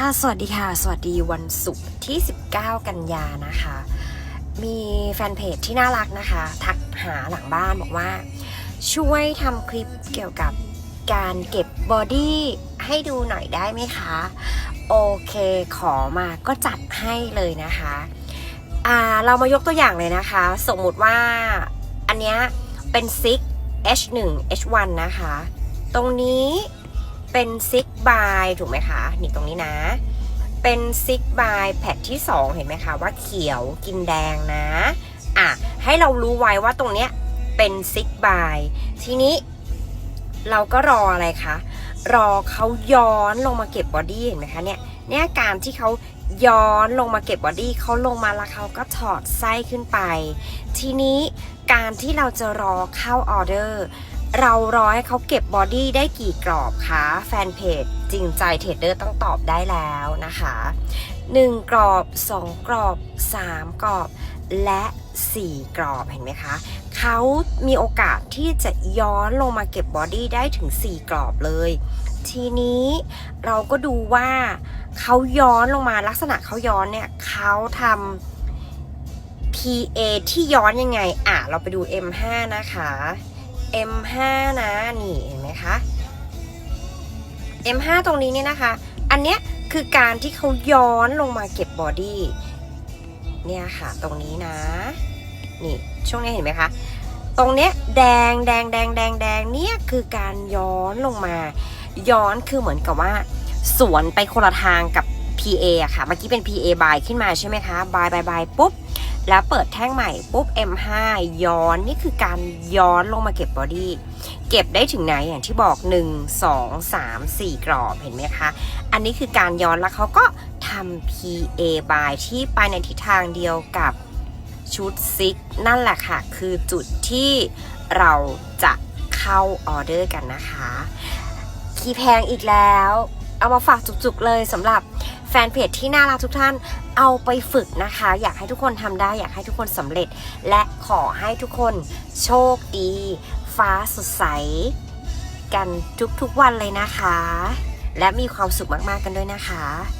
สวัสดีค่ะ สวัสดีวันศุกร์ที่ 19 กันยานะคะ มีแฟนเพจที่น่ารักนะคะ ทักหาหลังบ้านบอกว่า ช่วยทำคลิปเกี่ยวกับการเก็บบอดี้ให้ดูหน่อยได้ไหมคะ โอเคขอมาก็จัดให้เลยนะคะอ่าเรามายกตัวอย่างเลยนะคะ สมมุติว่าอันเนี้ยเป็นซิก H1 H1 นะคะ ตรงนี้ เป็นซิกบายถูกไหมคะ นี่ตรงนี้นะ เป็นซิกบายแพทที่ 2 เห็นไหมคะ ว่าเขียวกินแดงนะอะให้เรารู้ไว้ว่าตรงเนี้ยเป็นซิกบายทีนี้เราก็รออะไรคะ รอเขาย้อนลงมาเก็บบอดี้เห็นไหมคะเนี่ยเนี่ยการที่เขาย้อนลงมาเก็บบอดี้เขาลงมาแล้วเขาก็ถอดไส้ขึ้นไป ทีนี้การที่เราจะรอเข้าออเดอร์ เรารอให้เขาเก็บบอดี้ได้กี่กรอบคะแฟนเพจจริงใจเทรดเดอร์ต้องตอบได้แล้วนะคะ 1 กรอบ 2 กรอบ 3 กรอบ และ 4 กรอบเห็นไหมคะเขามีโอกาสที่จะย้อนลงมาเก็บบอดี้ได้ถึง 4 กรอบเลย ทีนี้เราก็ดูว่าเขาย้อนลงมาลักษณะเขาย้อนเนี่ยเขาทำ PA ที่ย้อนยังไง อะ เราไปดู M5 นะคะ M5 นะนี่เห็นไหมคะ M5 ตรงนี้เนี่ยนะคะ อันเนี้ยคือการที่เขาย้อนลงมาเก็บบอดี้เนี่ยค่ะตรงนี้นะ นี่ช่วงนี้เห็นไหมคะ ตรงเนี้ยแดงแดงแดงแดงแดงเนี่ยคือการย้อนลงมา ย้อนคือเหมือนกับว่า สวนไปคนละทางกับ PA อะค่ะ เมื่อกี้เป็น PA บายขึ้นมาใช่ไหมคะบายบายบายปุ๊บ แล้วเปิดแท่งใหม่ปุ๊บ M5 ย้อนนี่คือการย้อนลงมาเก็บบอดี้เก็บได้ถึงไหนอย่างที่บอก 1 2 3 4 กรอบเห็นไหมคะ อันนี้คือการย้อนแล้วเขาก็ทำ PA by ที่ไปในทิศทางเดียวกับชุดซิกนั่นแหละค่ะ คือจุดที่เราจะเข้าออเดอร์กันนะคะ คีแพงอีกแล้ว เอามาฝากจุกๆเลยสำหรับแฟนเพจที่น่ารักทุกท่านเอาไปฝึกนะคะ อยากให้ทุกคนทำได้อยากให้ทุกคนสำเร็จ และขอให้ทุกคนโชคดี ฟ้าสดใส กันทุกๆวันเลยนะคะ และมีความสุขมากๆกันด้วยนะคะ